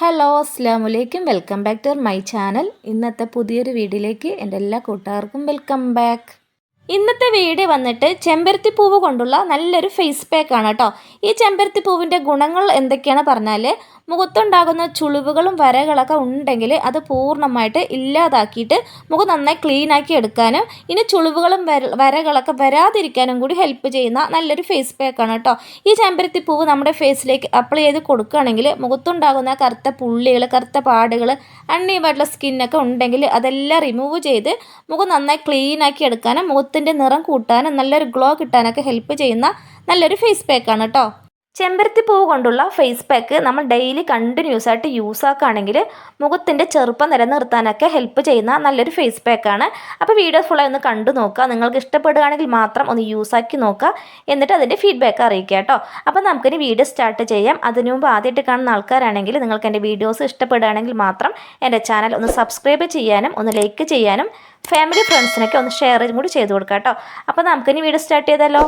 Hello അസ്സാം വലൈക്കും welcome back to my channel ഇന്നത്തെ പുതിയൊരു വീഡിയോയിലേക്ക് എന്റെ എല്ലാ കൂട്ടുകാർക്കും വെൽക്കം ബാക്ക് ഇന്നത്തെ വീഡിയോ വന്നിട്ട് ചെമ്പരത്തി പൂവ് കൊണ്ടുള്ള നല്ലൊരു ഫേസ് പാക്ക് ആണ് കേട്ടോ. ഈ ചെമ്പരത്തി പൂവിന്റെ ഗുണങ്ങൾ എന്തൊക്കെയാണ് പറഞ്ഞാൽ മുഖത്തുണ്ടാകുന്ന ചുളിവുകളും വരകളൊക്കെ ഉണ്ടെങ്കിൽ അത് പൂർണമായിട്ട് ഇല്ലാതാക്കിയിട്ട് മുഖം നന്നായി ക്ലീൻ ആക്കി എടുക്കാനും ഇനി ചുളിവുകളും വരകളൊക്കെ വരാതിരിക്കാനും കൂടി ഹെൽപ്പ് ചെയ്യുന്ന നല്ലൊരു ഫേസ് പാക്കാണ് കേട്ടോ. ഈ ചെമ്പരത്തി പൂവ് നമ്മുടെ ഫേസിലേക്ക് അപ്ലൈ ചെയ്ത് കൊടുക്കുകയാണെങ്കിൽ മുഖത്തുണ്ടാകുന്ന കറുത്ത പുള്ളികൾ കറുത്ത പാടുകൾ അണ്ണീവായിട്ടുള്ള സ്കിന്നൊക്കെ ഉണ്ടെങ്കിൽ അതെല്ലാം റിമൂവ് ചെയ്ത് മുഖം നന്നായി ക്ലീൻ ആക്കി എടുക്കാനും മുഖത്തിന്റെ നിറം കൂട്ടാനും നല്ലൊരു ഗ്ലോ കിട്ടാനൊക്കെ ഹെൽപ്പ് ചെയ്യുന്ന നല്ലൊരു ഫേസ് പാക്കാണ് കേട്ടോ ചെമ്പരത്തി പൂവ് കൊണ്ടുള്ള ഫേസ് പാക്ക് നമ്മൾ ഡെയിലി കണ്ടിന്യൂസ് ആയിട്ട് യൂസ് ആക്കുകയാണെങ്കിൽ മുഖത്തിന്റെ ചെറുപ്പം നിലനിർത്താനൊക്കെ ഹെൽപ്പ് ചെയ്യുന്ന നല്ലൊരു ഫേസ് പാക്കാണ് അപ്പോൾ വീഡിയോ ഫുള്ളായി ഒന്ന് കണ്ടു നോക്കുക. നിങ്ങൾക്ക് ഇഷ്ടപ്പെടുകയാണെങ്കിൽ മാത്രം ഒന്ന് യൂസ് ആക്കി നോക്കുക. എന്നിട്ട് അതിന്റെ ഫീഡ്ബാക്ക് അറിയിക്കുക കേട്ടോ. അപ്പോൾ നമുക്കിനി വീഡിയോ സ്റ്റാർട്ട് ചെയ്യാം. അതിനു മുമ്പ് ആദ്യമായിട്ട് കാണുന്ന ആൾക്കാരാണെങ്കിൽ നിങ്ങൾക്ക് എന്റെ വീഡിയോസ് ഇഷ്ടപ്പെടുകയാണെങ്കിൽ മാത്രം എന്റെ ചാനൽ ഒന്ന് സബ്സ്ക്രൈബ് ചെയ്യാനും ഒന്ന് ലൈക്ക് ചെയ്യാനും ഫാമിലി ഫ്രണ്ട്സിനൊക്കെ ഒന്ന് ഷെയർ കൂടി ചെയ്ത് കൊടുക്കാം കേട്ടോ. അപ്പോൾ നമുക്കിനി വീഡിയോ സ്റ്റാർട്ട് ചെയ്താലോ?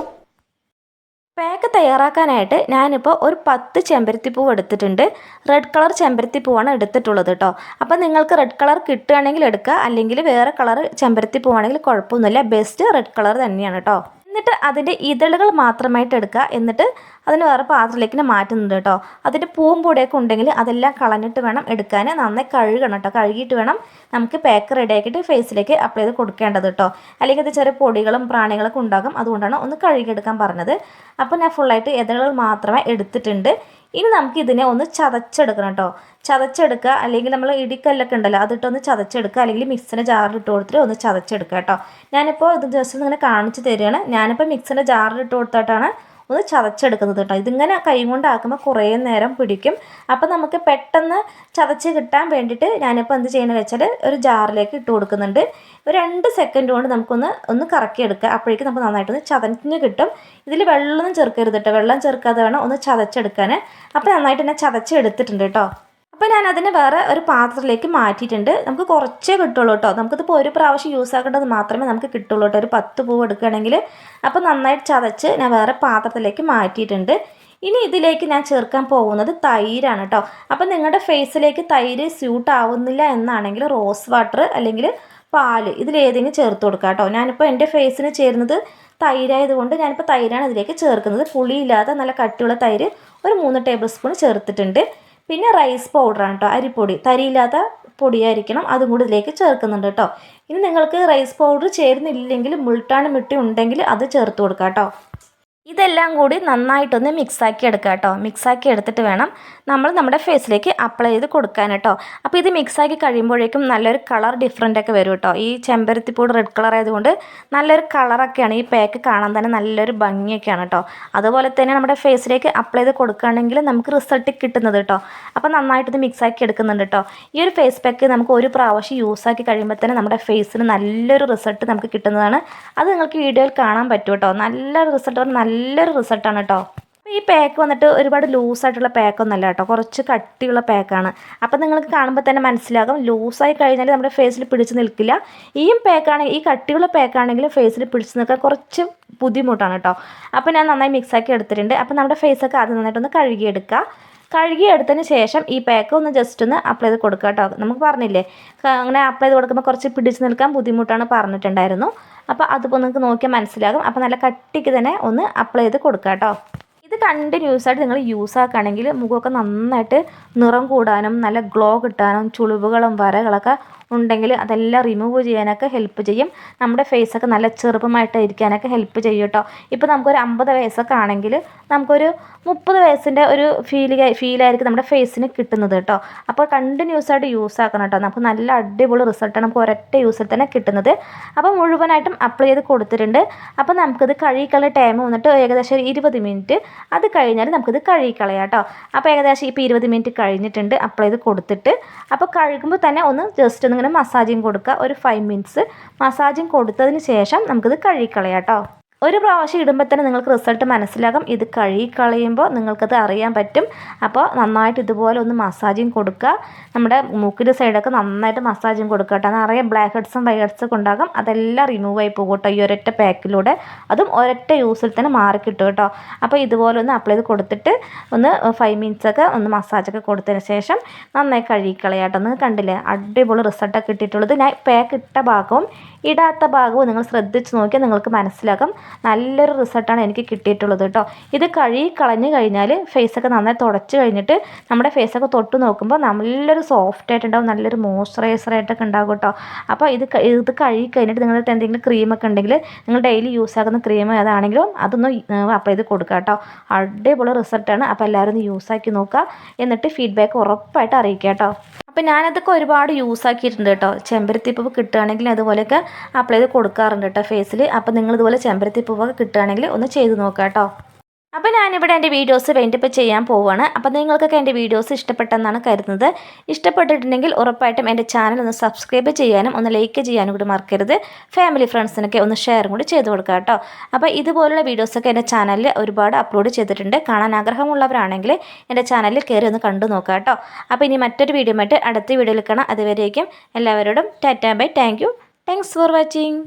പാക്ക് തയ്യാറാക്കാനായിട്ട് ഞാനിപ്പോൾ ഒരു പത്ത് ചെമ്പരത്തിപ്പൂവ് എടുത്തിട്ടുണ്ട്. റെഡ് കളർ ചെമ്പരത്തിപ്പൂവാണ് എടുത്തിട്ടുള്ളത് കേട്ടോ അപ്പോൾ നിങ്ങൾക്ക് റെഡ് കളർ കിട്ടുകയാണെങ്കിൽ എടുക്കുക. അല്ലെങ്കിൽ വേറെ കളർ ചെമ്പരത്തിപ്പൂവാണെങ്കിൽ കുഴപ്പമൊന്നുമില്ല. ബെസ്റ്റ് റെഡ് കളർ തന്നെയാണ് കേട്ടോ എന്നിട്ട് അതിന്റെ ഇതളുകൾ മാത്രമായിട്ട് എടുക്കുക. എന്നിട്ട് അതിന് വേറെ പാത്രത്തിലേക്ക് മാറ്റുന്നുണ്ട് കേട്ടോ. അതിന്റെ പൂവും പൂടെയൊക്കെ ഉണ്ടെങ്കിൽ അതെല്ലാം കളഞ്ഞിട്ട് വേണം എടുക്കാൻ. നന്നായി കഴുകണം കേട്ടോ. കഴുകിയിട്ട് വേണം നമുക്ക് പാക്ക് റെഡിയാക്കിയിട്ട് ഫേസിലേക്ക് അപ്ലൈ ചെയ്ത് കൊടുക്കേണ്ടത് കേട്ടോ. അല്ലെങ്കിൽ അത് ചെറിയ പൊടികളും പ്രാണികളൊക്കെ ഉണ്ടാകും. അതുകൊണ്ടാണ് ഒന്ന് കഴുകിയെടുക്കാൻ പറഞ്ഞത്. അപ്പോൾ ഞാൻ ഫുള്ളായിട്ട് ഇതളുകൾ മാത്രമേ എടുത്തിട്ടുണ്ട്. ഇനി നമുക്ക് ഇതിനെ ഒന്ന് ചതച്ചെടുക്കണം കേട്ടോ. ചതച്ചെടുക്കുക. അല്ലെങ്കിൽ നമ്മൾ ഇടിക്കല്ലൊക്കെ ഉണ്ടല്ലോ അതിട്ടൊന്ന് ചതച്ചെടുക്കുക. അല്ലെങ്കിൽ മിക്സിന്റെ ജാറിലിട്ട് കൊടുത്തിട്ട് ഒന്ന് ചതച്ചെടുക്കുക കേട്ടോ. ഞാനിപ്പോൾ ഇത് ജസ്റ്റ് ഇങ്ങനെ കാണിച്ച് തരികയാണ്. ഞാനിപ്പോൾ മിക്സിന്റെ ജാറിലിട്ട് കൊടുത്തിട്ടാണ് ഒന്ന് ചതച്ചെടുക്കുന്നത് കേട്ടോ. ഇതിങ്ങനെ കൈ കൊണ്ടാക്കുമ്പോൾ കുറേ നേരം പിടിക്കും. അപ്പോൾ നമുക്ക് പെട്ടെന്ന് ചതച്ച് കിട്ടാൻ വേണ്ടിയിട്ട് ഞാനിപ്പോൾ എന്ത് ചെയ്യണമെന്ന് വെച്ചാൽ ഒരു ജാറിലേക്ക് ഇട്ട് കൊടുക്കുന്നുണ്ട്. ഒരു രണ്ട് സെക്കൻഡ് കൊണ്ട് നമുക്കൊന്ന് ഒന്ന് കറക്കിയെടുക്കുക. അപ്പോഴേക്കും നമുക്ക് നന്നായിട്ടൊന്ന് ചതഞ്ഞ് കിട്ടും. ഇതിൽ വെള്ളമൊന്നും ചേർക്കരുത് കേട്ടോ. വെള്ളം ചേർക്കാതെ വേണം ഒന്ന് ചതച്ചെടുക്കാൻ അപ്പോൾ നന്നായിട്ട് തന്നെ ചതച്ചെടുത്തിട്ടുണ്ട് കേട്ടോ. അപ്പോൾ ഞാൻ അതിനെ വേറെ ഒരു പാത്രത്തിലേക്ക് മാറ്റിയിട്ടുണ്ട്. നമുക്ക് കുറച്ചേ കിട്ടുള്ളൂ കേട്ടോ നമുക്കിതിപ്പോൾ ഒരു പ്രാവശ്യം യൂസ് ആക്കേണ്ടത് മാത്രമേ നമുക്ക് കിട്ടുള്ളൂ കേട്ടോ ഒരു പത്ത് പൂവ് എടുക്കുകയാണെങ്കിൽ അപ്പോൾ നന്നായിട്ട് ചതച്ച് ഞാൻ വേറെ പാത്രത്തിലേക്ക് മാറ്റിയിട്ടുണ്ട്. ഇനി ഇതിലേക്ക് ഞാൻ ചേർക്കാൻ പോകുന്നത് തൈരാണ് കേട്ടോ അപ്പോൾ നിങ്ങളുടെ ഫേസിലേക്ക് തൈര് സ്യൂട്ട് ആവുന്നില്ല എന്നാണെങ്കിൽ റോസ് വാട്ടർ അല്ലെങ്കിൽ പാൽ ഇതിലേതെങ്കിലും ചേർത്ത് കൊടുക്കുക കേട്ടോ ഞാനിപ്പോൾ എന്റെ ഫേസിന് ചേരുന്നത് തൈരായതുകൊണ്ട് ഞാനിപ്പോൾ തൈരാണ് ഇതിലേക്ക് ചേർക്കുന്നത്. പുളിയില്ലാതെ നല്ല കട്ടിയുള്ള തൈര് ഒരു മൂന്ന് ടേബിൾ സ്പൂൺ ചേർത്തിട്ടുണ്ട്. പിന്നെ റൈസ് പൗഡറാണ് കേട്ടോ അരിപ്പൊടി. തരിയില്ലാത്ത പൊടിയായിരിക്കണം. അതും കൂടി ഇതിലേക്ക് ചേർക്കുന്നുണ്ട് കേട്ടോ ഇനി നിങ്ങൾക്ക് റൈസ് പൗഡർ ചേരുന്നില്ലെങ്കിൽ മുൾട്ടാണ് മിട്ടി ഉണ്ടെങ്കിൽ അത് ചേർത്ത് കൊടുക്കാം കേട്ടോ ഇതെല്ലാം കൂടി നന്നായിട്ടൊന്ന് മിക്സാക്കി എടുക്കുക കേട്ടോ. മിക്സാക്കി എടുത്തിട്ട് വേണം നമ്മൾ നമ്മുടെ ഫേസിലേക്ക് അപ്ലൈ ചെയ്ത് കൊടുക്കാൻ കേട്ടോ. അപ്പോൾ ഇത് മിക്സാക്കി കഴിയുമ്പോഴേക്കും നല്ലൊരു കളർ ഡിഫറെന്റ് ഒക്കെ വരും കേട്ടോ. ഈ ചെമ്പരത്തിപ്പൂട് റെഡ് കളർ ആയതുകൊണ്ട് നല്ലൊരു കളറൊക്കെയാണ് ഈ പാക്ക് കാണാൻ തന്നെ നല്ലൊരു ഭംഗിയൊക്കെയാണ് കേട്ടോ. അതുപോലെ തന്നെ നമ്മുടെ ഫേസിലേക്ക് അപ്ലൈ ചെയ്ത് കൊടുക്കുകയാണെങ്കിൽ നമുക്ക് റിസൾട്ട് കിട്ടുന്നത് കേട്ടോ. അപ്പോൾ നന്നായിട്ടൊന്ന് മിക്സാക്കി എടുക്കുന്നുണ്ട് കേട്ടോ. ഈ ഒരു ഫേസ് പാക്ക് നമുക്ക് ഒരു പ്രാവശ്യം യൂസാക്കി കഴിയുമ്പോൾ തന്നെ നമ്മുടെ ഫേസിന് നല്ലൊരു റിസൾട്ട് നമുക്ക് കിട്ടുന്നതാണ്. അത് നിങ്ങൾക്ക് വീഡിയോയിൽ കാണാൻ പറ്റും കേട്ടോ. നല്ല റിസൾട്ട് നല്ല നല്ലൊരു റിസൾട്ടാണ് കേട്ടോ. ഈ പാക്ക് വന്നിട്ട് ഒരുപാട് ലൂസായിട്ടുള്ള പാക്കൊന്നല്ല കേട്ടോ. കുറച്ച് കട്ടിയുള്ള പാക്കാണ് അപ്പം നിങ്ങൾക്ക് കാണുമ്പോൾ തന്നെ മനസ്സിലാകും. ലൂസായി കഴിഞ്ഞാൽ നമ്മുടെ ഫേസിൽ പിടിച്ച് നിൽക്കില്ല. ഈ പാക്കാണെങ്കിൽ ഈ കട്ടിയുള്ള പാക്കാണെങ്കിൽ ഫേസിൽ പിടിച്ച് നിൽക്കാൻ കുറച്ച് ബുദ്ധിമുട്ടാണ് കേട്ടോ. അപ്പോൾ ഞാൻ നന്നായി മിക്സാക്കി എടുത്തിട്ടുണ്ട്. അപ്പം നമ്മുടെ ഫേസൊക്കെ ആദ്യം നന്നായിട്ടൊന്ന് കഴുകിയെടുക്കുക കഴുകിയെടുത്തതിന് ശേഷം ഈ പാക്ക് ഒന്ന് ജസ്റ്റ് ഒന്ന് അപ്ലൈ ചെയ്ത് കൊടുക്കുക കേട്ടോ. നമുക്ക് പറഞ്ഞില്ലേ അങ്ങനെ അപ്ലൈ ചെയ്ത് കൊടുക്കുമ്പോൾ കുറച്ച് പിടിച്ച് നിൽക്കാൻ ബുദ്ധിമുട്ടാണ് പറഞ്ഞിട്ടുണ്ടായിരുന്നു. അപ്പോൾ അതിപ്പോൾ നിങ്ങൾക്ക് നോക്കിയാൽ മനസ്സിലാകും. അപ്പോൾ നല്ല കട്ടിക്ക് തന്നെ ഒന്ന് അപ്ലൈ ചെയ്ത് കൊടുക്കുക കേട്ടോ. ഇത് കണ്ടിന്യൂസ് ആയിട്ട് നിങ്ങൾ യൂസ് ആക്കുകയാണെങ്കിൽ മുഖമൊക്കെ നന്നായിട്ട് നിറം കൂടാനും നല്ല ഗ്ലോ കിട്ടാനും ചുളിവുകളും വരകളൊക്കെ ഉണ്ടെങ്കിൽ അതെല്ലാം റിമൂവ് ചെയ്യാനൊക്കെ ഹെൽപ്പ് ചെയ്യും. നമ്മുടെ ഫേസൊക്കെ നല്ല ചെറുപ്പമായിട്ട് ഇരിക്കാനൊക്കെ ഹെൽപ്പ് ചെയ്യും കേട്ടോ. ഇപ്പോൾ നമുക്കൊരു അമ്പത് വയസ്സൊക്കെ ആണെങ്കിൽ നമുക്കൊരു മുപ്പത് വയസ്സിന്റെ ഒരു ഫീൽ ഫീലായിരിക്കും നമ്മുടെ ഫേസിന് കിട്ടുന്നത് കേട്ടോ. അപ്പോൾ കണ്ടിന്യൂസ് ആയിട്ട് യൂസ് ആക്കണം കേട്ടോ. നമുക്ക് നല്ല അടിപൊളി റിസൾട്ടാണ് നമുക്ക് ഒരൊറ്റ യൂസിൽ തന്നെ കിട്ടുന്നത്. അപ്പോൾ മുഴുവനായിട്ടും അപ്ലൈ ചെയ്ത് കൊടുത്തിട്ടുണ്ട്. അപ്പോൾ നമുക്കിത് കഴുകിക്കളയ ടൈം വന്നിട്ട് ഏകദേശം ഒരു ഇരുപത് മിനിറ്റ് അത് കഴിഞ്ഞാൽ നമുക്കിത് കഴുകിക്കളയാം കേട്ടോ. അപ്പോൾ ഏകദേശം ഇപ്പോൾ ഇരുപത് മിനിറ്റ് കഴിഞ്ഞിട്ടുണ്ട്. അപ്ലൈ ചെയ്ത് കൊടുത്തിട്ട്. അപ്പോൾ കഴുകുമ്പോൾ തന്നെ ഒന്ന് ജസ്റ്റ് ഒന്ന് ഇങ്ങനെ മസാജിങ് കൊടുക്കുക. ഒരു ഫൈവ് മിനിറ്റ്സ് മസാജിങ് കൊടുത്തതിന് ശേഷം നമുക്കിത് കഴുകിക്കളയാം കേട്ടോ. ഒരു പ്രാവശ്യം ഇടുമ്പോൾ തന്നെ നിങ്ങൾക്ക് റിസൾട്ട് മനസ്സിലാകും. ഇത് കഴുകി കളയുമ്പോൾ നിങ്ങൾക്കത് അറിയാൻ പറ്റും. അപ്പോൾ നന്നായിട്ട് ഇതുപോലെ ഒന്ന് മസാജിങ് കൊടുക്കുക. നമ്മുടെ മൂക്കിന്റെ സൈഡൊക്കെ നന്നായിട്ട് മസാജിങ് കൊടുക്കുക കേട്ടോ. നിറയെ ബ്ലാക്ക് ഹെഡ്സും വൈറ്റ് ഹെഡ്സും ഒക്കെ ഉണ്ടാകും. അതെല്ലാം റിമൂവ് ആയി പോകും കേട്ടോ ഈ ഒരൊറ്റ പാക്കിലൂടെ. അതും ഒരൊറ്റ യൂസിൽ തന്നെ മാറി കിട്ടും കേട്ടോ. അപ്പോൾ ഇതുപോലെ ഒന്ന് അപ്ലൈ ചെയ്ത് കൊടുത്തിട്ട് ഒന്ന് ഫൈവ് മിനിറ്റ്സ് ഒക്കെ ഒന്ന് മസാജൊക്കെ കൊടുത്തതിന് ശേഷം നന്നായി കഴുകി കളയാം കേട്ടോ. നിങ്ങൾ കണ്ടില്ലേ? അടിപൊളി റിസൾട്ടൊക്കെ കിട്ടിയിട്ടുള്ളത്. ഞാൻ പാക്ക് ഇട്ട ഭാഗവും ഇടാത്ത ഭാഗവും നിങ്ങൾ ശ്രദ്ധിച്ച് നോക്കിയാൽ നിങ്ങൾക്ക് മനസ്സിലാകും. നല്ലൊരു റിസൾട്ടാണ് എനിക്ക് കിട്ടിയിട്ടുള്ളത് കേട്ടോ. ഇത് കഴുകി കളഞ്ഞു കഴിഞ്ഞാൽ ഫേസൊക്കെ നന്നായി തുടച്ച് കഴിഞ്ഞിട്ട് നമ്മുടെ ഫേസൊക്കെ തൊട്ട് നോക്കുമ്പോൾ നല്ലൊരു സോഫ്റ്റ് ആയിട്ടുണ്ടാവും നല്ലൊരു മോയ്സ്ചറൈസർ ആയിട്ടൊക്കെ ഉണ്ടാകും കേട്ടോ. അപ്പോൾ ഇത് ഇത് കഴുകി കഴിഞ്ഞിട്ട് നിങ്ങളുടെ എന്തെങ്കിലും ക്രീമൊക്കെ ഉണ്ടെങ്കിൽ നിങ്ങൾ ഡെയിലി യൂസ് ആക്കുന്ന ക്രീം ഏതാണെങ്കിലും അതൊന്ന് അപ്ലൈ ചെയ്ത് കൊടുക്കുക കേട്ടോ. അടിപൊളി റിസൾട്ടാണ്. അപ്പോൾ എല്ലാവരും ഒന്ന് യൂസ് ആക്കി നോക്കുക. എന്നിട്ട് ഫീഡ്ബാക്ക് ഉറപ്പായിട്ട് അറിയിക്കുക കേട്ടോ. അപ്പോൾ ഞാനതൊക്കെ ഒരുപാട് യൂസ് ആക്കിയിട്ടുണ്ട് കേട്ടോ. ചെമ്പരത്തിപ്പൂവ് കിട്ടുകയാണെങ്കിൽ അതുപോലെയൊക്കെ അപ്ലൈ ചെയ്ത് കൊടുക്കാറുണ്ട് കേട്ടോ ഫേസിൽ അപ്പോൾ നിങ്ങൾ ഇതുപോലെ ചെമ്പരത്തിപ്പൂവൊക്കെ കിട്ടുകയാണെങ്കിൽ ഒന്ന് ചെയ്ത് നോക്കാം കേട്ടോ അപ്പോൾ ഞാനിവിടെ എന്റെ വീഡിയോസ് വേണ്ടിപ്പോൾ ചെയ്യാൻ പോവുകയാണ് അപ്പോൾ നിങ്ങൾക്കൊക്കെ എന്റെ വീഡിയോസ് ഇഷ്ടപ്പെട്ടെന്നാണ് കരുതുന്നത്. ഇഷ്ടപ്പെട്ടിട്ടുണ്ടെങ്കിൽ ഉറപ്പായിട്ടും എന്റെ ചാനൽ ഒന്ന് സബ്സ്ക്രൈബ് ചെയ്യാനും ഒന്ന് ലൈക്ക് ചെയ്യാനും കൂടി മറക്കരുത്. ഫാമിലി ഫ്രണ്ട്സിനൊക്കെ ഒന്ന് ഷെയറും കൂടി ചെയ്ത് കൊടുക്കുക കേട്ടോ. അപ്പോൾ ഇതുപോലുള്ള വീഡിയോസൊക്കെ എന്റെ ചാനലിൽ ഒരുപാട് അപ്ലോഡ് ചെയ്തിട്ടുണ്ട്. കാണാൻ ആഗ്രഹമുള്ളവരാണെങ്കിൽ എന്റെ ചാനലിൽ കയറി ഒന്ന് കണ്ടു നോക്കുക കേട്ടോ. അപ്പോൾ ഇനി മറ്റൊരു വീഡിയോ അടുത്ത വീഡിയോയിൽ കാണാം. അതുവരേക്കും എല്ലാവരോടും tata bye. Thank you thanks for watching